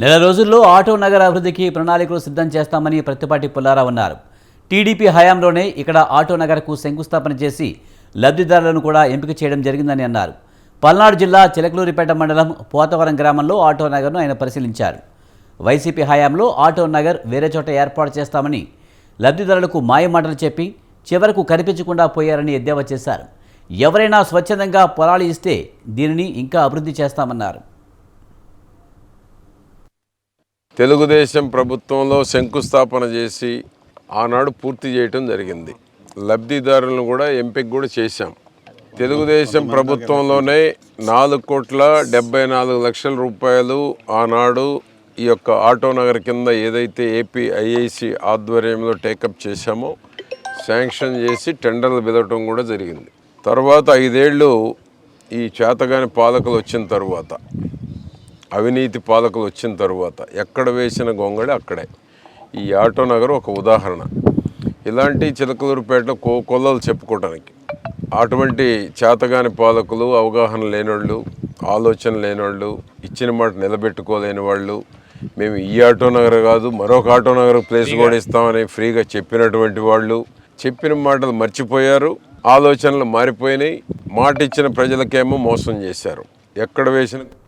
నెల రోజుల్లో ఆటో నగర అభివృద్ధికి ప్రణాళికలు సిద్ధం చేస్తామని ప్రత్తిపాటి పుల్లారావు అన్నారు. టీడీపీ హయాంలోనే ఇక్కడ ఆటో నగర్కు శంకుస్థాపన చేసి లబ్ధిదారులను కూడా ఎంపిక చేయడం జరిగిందని అన్నారు. పల్నాడు జిల్లా చిలకలూరిపేట మండలం పోతవరం గ్రామంలో ఆటో నగర్ను ఆయన పరిశీలించారు. వైసీపీ హయాంలో ఆటో నగర్ వేరే చోట ఏర్పాటు చేస్తామని లబ్ధిదారులకు మాయమాటలు చెప్పి చివరకు కనిపించకుండా పోయారని ఎద్దేవా చేశారు. ఎవరైనా స్వచ్ఛందంగా పొలాలు ఇస్తే దీనిని ఇంకా అభివృద్ధి చేస్తామన్నారు. తెలుగుదేశం ప్రభుత్వంలో శంకుస్థాపన చేసి ఆనాడు పూర్తి చేయటం జరిగింది. లబ్ధిదారులను కూడా ఎంపిక కూడా చేశాం. తెలుగుదేశం ప్రభుత్వంలోనే నాలుగు కోట్ల డెబ్బై నాలుగు లక్షల రూపాయలు ఆనాడు ఈ యొక్క ఆటోనగర్ కింద ఏదైతే ఏపీ ఐఐసి ఆధ్వర్యంలో టేకప్ చేశామో శాంక్షన్ చేసి టెండర్లు పిలవటం కూడా జరిగింది. తర్వాత ఐదేళ్ళు ఈ చేతగాని పాలకులు వచ్చిన తర్వాత అవినీతి పాలకులు వచ్చిన తర్వాత ఎక్కడ వేసిన గొంగళి అక్కడే. ఈ ఆటో నగర్ ఒక ఉదాహరణ. ఇలాంటి చిలకలూరుపేటలో కో కొల్లలు చెప్పుకోవడానికి అటువంటి చేతగాని పాలకులు అవగాహన లేనోళ్ళు ఆలోచన లేనోళ్ళు ఇచ్చిన మాట నిలబెట్టుకోలేని వాళ్ళు మేము ఈ ఆటో నగర్ కాదు మరొక ఆటో నగర్ ప్లేస్ కూడా ఇస్తామని ఫ్రీగా చెప్పినటువంటి వాళ్ళు చెప్పిన మాటలు మర్చిపోయారు ఆలోచనలు మారిపోయినాయి మాట ఇచ్చిన ప్రజలకేమో మోసం చేశారు. ఎక్కడ వేసిన